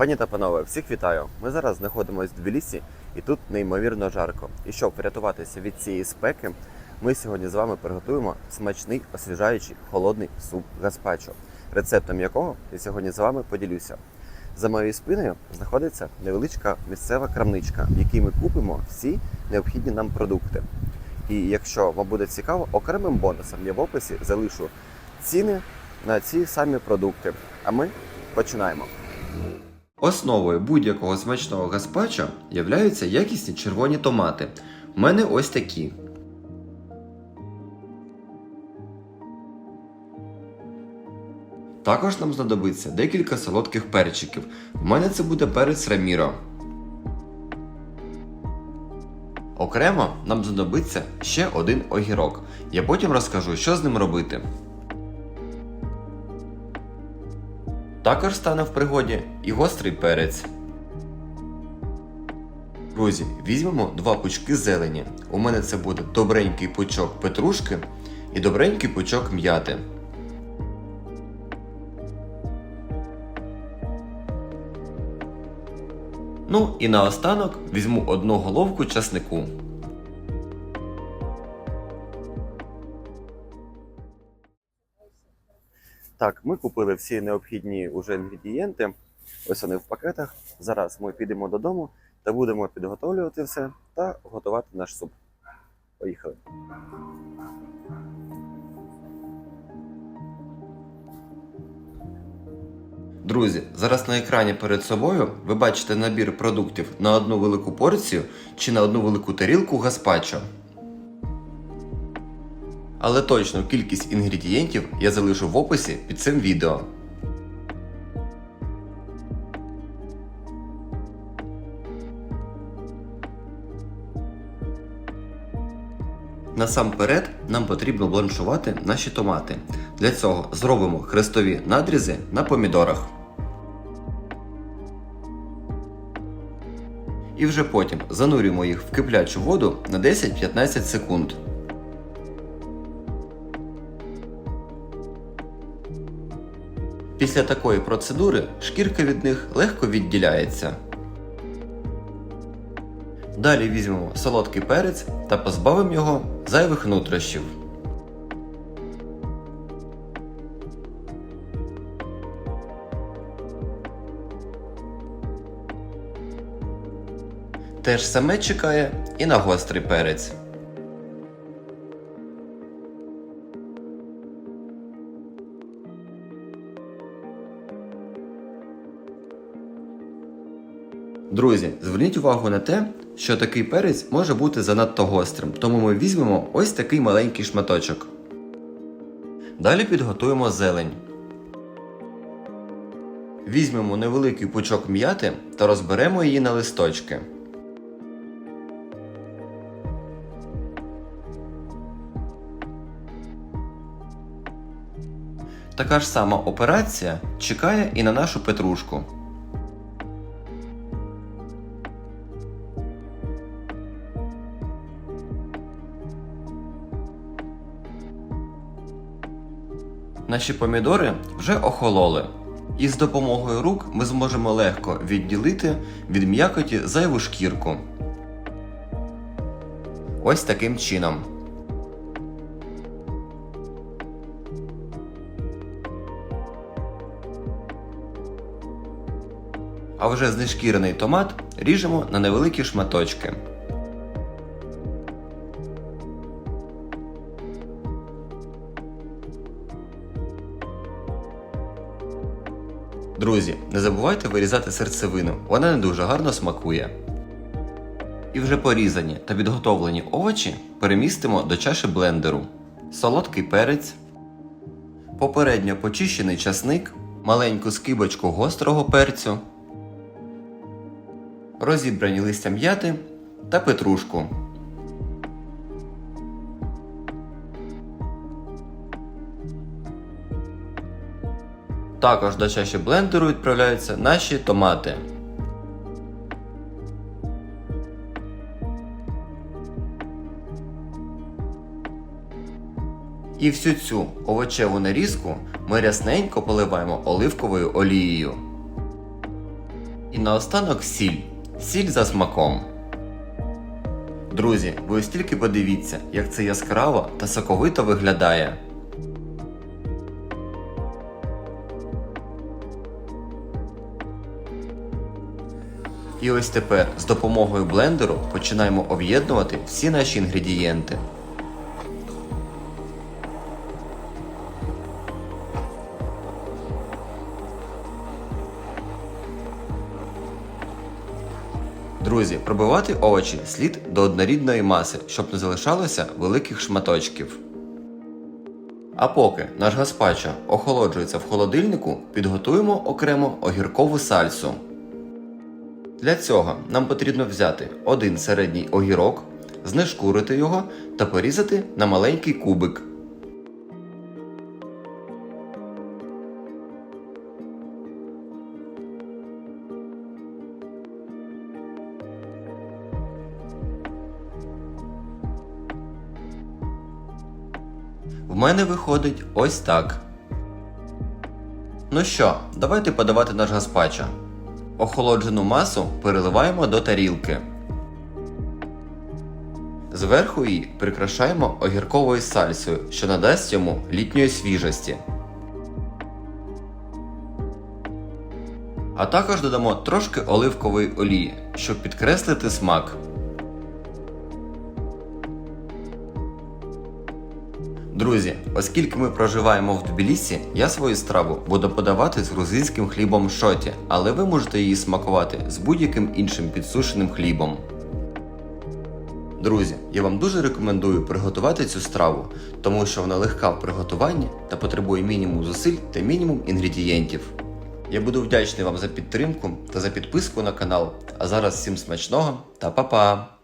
Пані та панове, всіх вітаю. Ми зараз знаходимося в Тбілісі і тут неймовірно жарко. І щоб врятуватися від цієї спеки, ми сьогодні з вами приготуємо смачний освіжаючий холодний суп гаспачо, рецептом якого я сьогодні з вами поділюся. За моєю спиною знаходиться невеличка місцева крамничка, в якій ми купимо всі необхідні нам продукти. І якщо вам буде цікаво, окремим бонусом я в описі залишу ціни на ці самі продукти. А ми починаємо. Основою будь-якого смачного гаспачо являються якісні червоні томати. У мене ось такі. Також нам знадобиться декілька солодких перчиків. У мене це буде перець раміро. Окремо нам знадобиться ще один огірок. Я потім розкажу, що з ним робити. Також стане в пригоді і гострий перець. Друзі, візьмемо два пучки зелені. У мене це буде добренький пучок петрушки і добренький пучок м'яти. Ну і наостанок візьму одну головку часнику. Так, ми купили всі необхідні уже інгредієнти. Ось вони в пакетах. Зараз ми підемо додому та будемо підготовлювати все та готувати наш суп. Поїхали. Друзі, зараз на екрані перед собою ви бачите набір продуктів на одну велику порцію чи на одну велику тарілку гаспачо. Але точну кількість інгредієнтів я залишу в описі під цим відео. Насамперед нам потрібно бланшувати наші томати. Для цього зробимо хрестові надрізи на помідорах. І вже потім занурюємо їх в киплячу воду на 10-15 секунд. Після такої процедури шкірка від них легко відділяється. Далі візьмемо солодкий перець та позбавимо його зайвих нутрощів. Те ж саме чекає і на гострий перець. Друзі, зверніть увагу на те, що такий перець може бути занадто гострим, тому ми візьмемо ось такий маленький шматочок. Далі підготуємо зелень. Візьмемо невеликий пучок м'яти та розберемо її на листочки. Така ж сама операція чекає і на нашу петрушку. Наші помідори вже охололи. І з допомогою рук ми зможемо легко відділити від м'якоті зайву шкірку. Ось таким чином. А вже знешкірений томат ріжемо на невеликі шматочки. Друзі, не забувайте вирізати серцевину, вона не дуже гарно смакує. І вже порізані та підготовлені овочі перемістимо до чаші блендеру. Солодкий перець, попередньо почищений часник, маленьку скибочку гострого перцю, розібрані листя м'яти та петрушку. Також до чаші блендеру відправляються наші томати. І всю цю овочеву нарізку ми рясненько поливаємо оливковою олією. І наостанок сіль. Сіль за смаком. Друзі, ви ось тільки подивіться, як це яскраво та соковито виглядає. І ось тепер з допомогою блендеру починаємо об'єднувати всі наші інгредієнти. Друзі, пробивати овочі слід до однорідної маси, щоб не залишалося великих шматочків. А поки наш гаспачо охолоджується в холодильнику, підготуємо окремо огіркову сальсу. Для цього нам потрібно взяти один середній огірок, знешкурити його та порізати на маленький кубик. В мене виходить ось так. Ну що, давайте подавати наш гаспачо. Охолоджену масу переливаємо до тарілки. Зверху її прикрашаємо огірковою сальсою, що надасть йому літньої свіжості. А також додамо трошки оливкової олії, щоб підкреслити смак. Друзі, оскільки ми проживаємо в Тбілісі, я свою страву буду подавати з грузинським хлібом шоті, але ви можете її смакувати з будь-яким іншим підсушеним хлібом. Друзі, я вам дуже рекомендую приготувати цю страву, тому що вона легка в приготуванні та потребує мінімум зусиль та мінімум інгредієнтів. Я буду вдячний вам за підтримку та за підписку на канал. А зараз всім смачного та па-па!